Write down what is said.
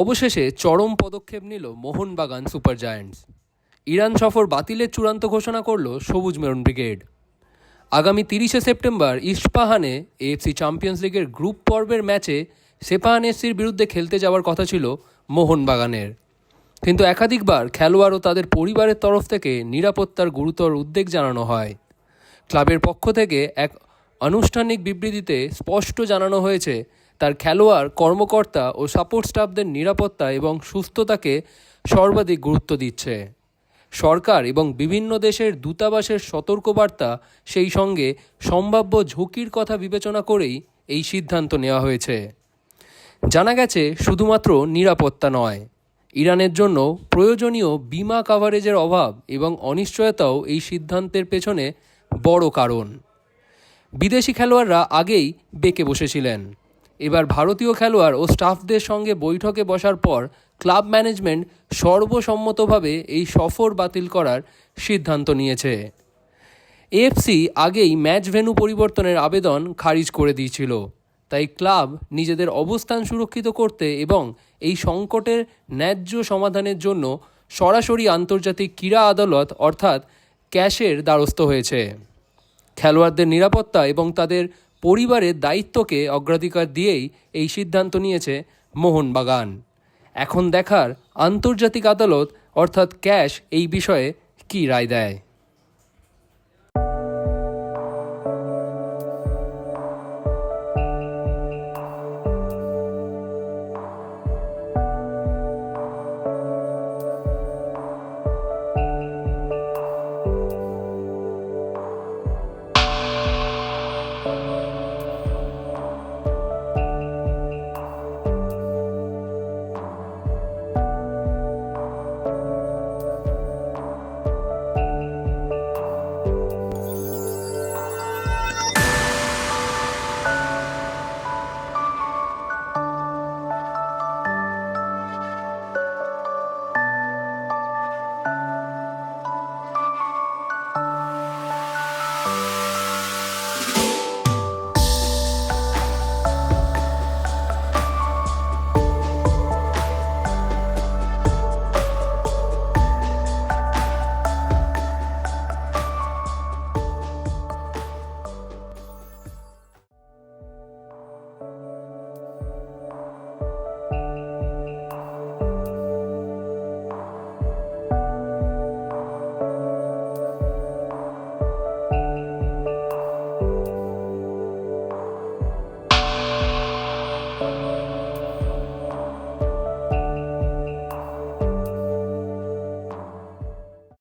অবশেষে চরম পদক্ষেপ নিল মোহনবাগান সুপার জায়ান্টস। ইরান সফর বাতিলের চূড়ান্ত ঘোষণা করল সবুজ মেরুন ব্রিগেড। আগামী তিরিশে সেপ্টেম্বর ইস্পাহানে এএফসি চ্যাম্পিয়ন্স লিগের গ্রুপ পর্বের ম্যাচে সেপাহান এফসির বিরুদ্ধে খেলতে যাওয়ার কথা ছিল মোহনবাগানের। কিন্তু একাধিকবার খেলোয়াড় ও তাদের পরিবারের তরফ থেকে নিরাপত্তার গুরুতর উদ্বেগ জানানো হয়। ক্লাবের পক্ষ থেকে এক আনুষ্ঠানিক বিবৃতিতে স্পষ্ট জানানো হয়েছে তার খেলোয়াড়, কর্মকর্তা ও সাপোর্ট স্টাফদের নিরাপত্তা এবং সুস্থতাকে সর্বাধিক গুরুত্ব দিচ্ছে। সরকার এবং বিভিন্ন দেশের দূতাবাসের সতর্কবার্তা সেই সঙ্গে সম্ভাব্য ঝুঁকির কথা বিবেচনা করেই এই সিদ্ধান্ত নেওয়া হয়েছে। জানা গেছে, শুধুমাত্র নিরাপত্তা নয়, ইরানের জন্য প্রয়োজনীয় বিমা কাভারেজের অভাব এবং অনিশ্চয়তাও এই সিদ্ধান্তের পেছনে বড় কারণ। বিদেশি খেলোয়াড়রা আগেই বেঁকে বসেছিলেন। এবার ভারতীয় খেলোয়াড় ও স্টাফদের সঙ্গে বৈঠকে বসার পর ক্লাব ম্যানেজমেন্ট সর্বসম্মতভাবে এই সফর বাতিল করার সিদ্ধান্ত নিয়েছে। এএফসি আগেই ম্যাচ ভেন্যু পরিবর্তনের আবেদন খারিজ করে দিয়েছিল। তাই ক্লাব নিজেদের অবস্থান সুরক্ষিত করতে এবং এই সংকটের ন্যায্য সমাধানের জন্য সরাসরি আন্তর্জাতিক ক্রীড়া আদালত অর্থাৎ ক্যাশের দ্বারস্থ হয়েছে। খেলোয়াড়দের নিরাপত্তা এবং তাদের পরিবারের দায়িত্বকে অগ্রাধিকার দিয়েই এই সিদ্ধান্ত নিয়েছে মোহনবাগান। এখন দেখার আন্তর্জাতিক আদালত, অর্থাৎ ক্যাশ, এই বিষয়ে কী রায় দেয়?